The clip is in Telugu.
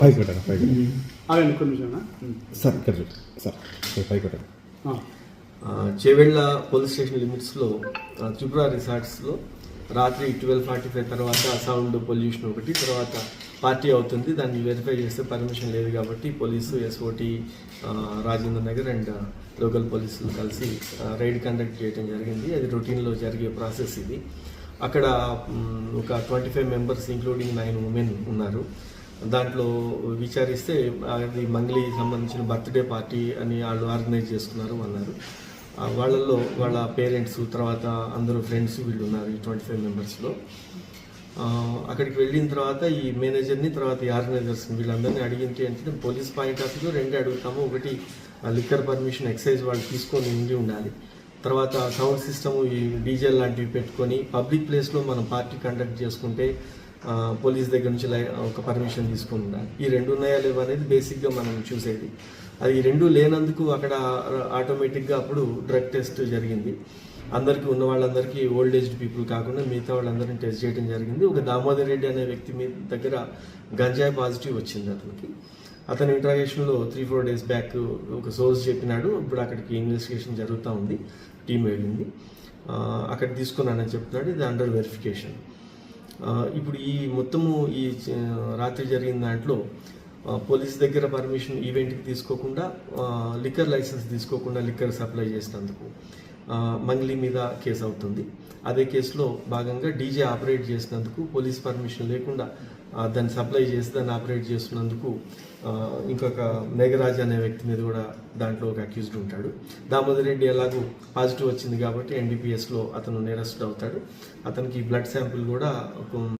పైకి పెట్టండి సార్ ఇక్కడ సార్ పైకి పెట్టండి చేవెళ్ళ పోలీస్ స్టేషన్ లిమిట్స్లో త్రిపుర రిసార్ట్స్లో రాత్రి ట్వెల్వ్ ఫార్టీ ఫైవ్ తర్వాత సౌండ్ పొల్యూషన్ ఒకటి తర్వాత పార్టీ అవుతుంది. దాన్ని వెరిఫై చేస్తే పర్మిషన్ లేదు కాబట్టి police SOT Rajendra Nagar and local పోలీసులు కలిసి రైడ్ కండక్ట్ చేయడం జరిగింది. అది రొటీన్లో జరిగే ప్రాసెస్ ఇది. అక్కడ ఒక twenty five members including nine women ఉన్నారు. దాంట్లో విచారిస్తే అది మంగ్లీ సంబంధించిన బర్త్డే పార్టీ అని వాళ్ళు ఆర్గనైజ్ చేసుకున్నారు అన్నారు. వాళ్ళల్లో వాళ్ళ పేరెంట్స్ తర్వాత అందరూ ఫ్రెండ్స్ వీళ్ళు ఉన్నారు ఈ ట్వంటీ ఫైవ్ మెంబర్స్లో. అక్కడికి వెళ్ళిన తర్వాత ఈ మేనేజర్ని తర్వాత ఈ ఆర్గనైజర్స్ని వీళ్ళందరినీ అడిగింది ఏంటంటే పోలీస్ పాయింట్ ఆఫ్ వ్యూ రెండే అడుగుతాము. ఒకటి లిక్కర్ పర్మిషన్ ఎక్సైజ్ వాళ్ళు తీసుకొని ఉండి ఉండాలి. తర్వాత సౌండ్ సిస్టమ్ ఈ డీజే లాంటివి పెట్టుకొని పబ్లిక్ ప్లేస్లో మనం పార్టీ కండక్ట్ చేసుకుంటే పోలీస్ దగ్గర నుంచి లై- ఒక పర్మిషన్ తీసుకుని ఉండాలి ఈ రెండు ఉన్నాయా లేవు అనేది బేసిక్గా మనం చూసేది. అది రెండు లేనందుకు అక్కడ ఆటోమేటిక్గా అప్పుడు డ్రగ్ టెస్ట్ జరిగింది. అందరికీ ఉన్న వాళ్ళందరికీ ఓల్డ్ ఏజ్డ్ పీపుల్ కాకుండా మిగతా వాళ్ళందరినీ టెస్ట్ చేయడం జరిగింది. ఒక దామోదర్ రెడ్డి అనే వ్యక్తి మీ దగ్గర గంజాయి పాజిటివ్ వచ్చింది అతనికి. అతని ఇంట్రాగేషన్లో త్రీ ఫోర్ డేస్ బ్యాక్ ఒక సోర్స్ చెప్పినాడు. ఇప్పుడు అక్కడికి ఇన్వెస్టిగేషన్ జరుగుతూ ఉంది. టీం వెళ్ళింది. అక్కడ తీసుకున్నానని చెప్తున్నాడు. ఇది అండర్ వెరిఫికేషన్ ఇప్పుడు ఈ మొత్తము ఈ రాత్రి జరిగిన దాంట్లో పోలీస్ దగ్గర పర్మిషన్ ఈవెంట్కి తీసుకోకుండా లిక్కర్ లైసెన్స్ తీసుకోకుండా లిక్కర్ సప్లై చేసినందుకు మంగ్లీ మీద కేసు అవుతుంది. అదే కేసులో భాగంగా డీజే ఆపరేట్ చేసినందుకు పోలీస్ పర్మిషన్ లేకుండా దాన్ని సప్లై చేసి దాన్ని ఆపరేట్ చేస్తున్నందుకు ఇంకొక మేఘరాజ్ అనే వ్యక్తి మీద కూడా దాంట్లో ఒక అక్యూజ్డ్ ఉంటాడు. దామోదర్ రెడ్డి ఎలాగూ పాజిటివ్ వచ్చింది కాబట్టి ఎన్డీపీఎస్లో అతను నేరస్ట్ అవుతాడు. అతనికి బ్లడ్ శాంపిల్ కూడా ఒక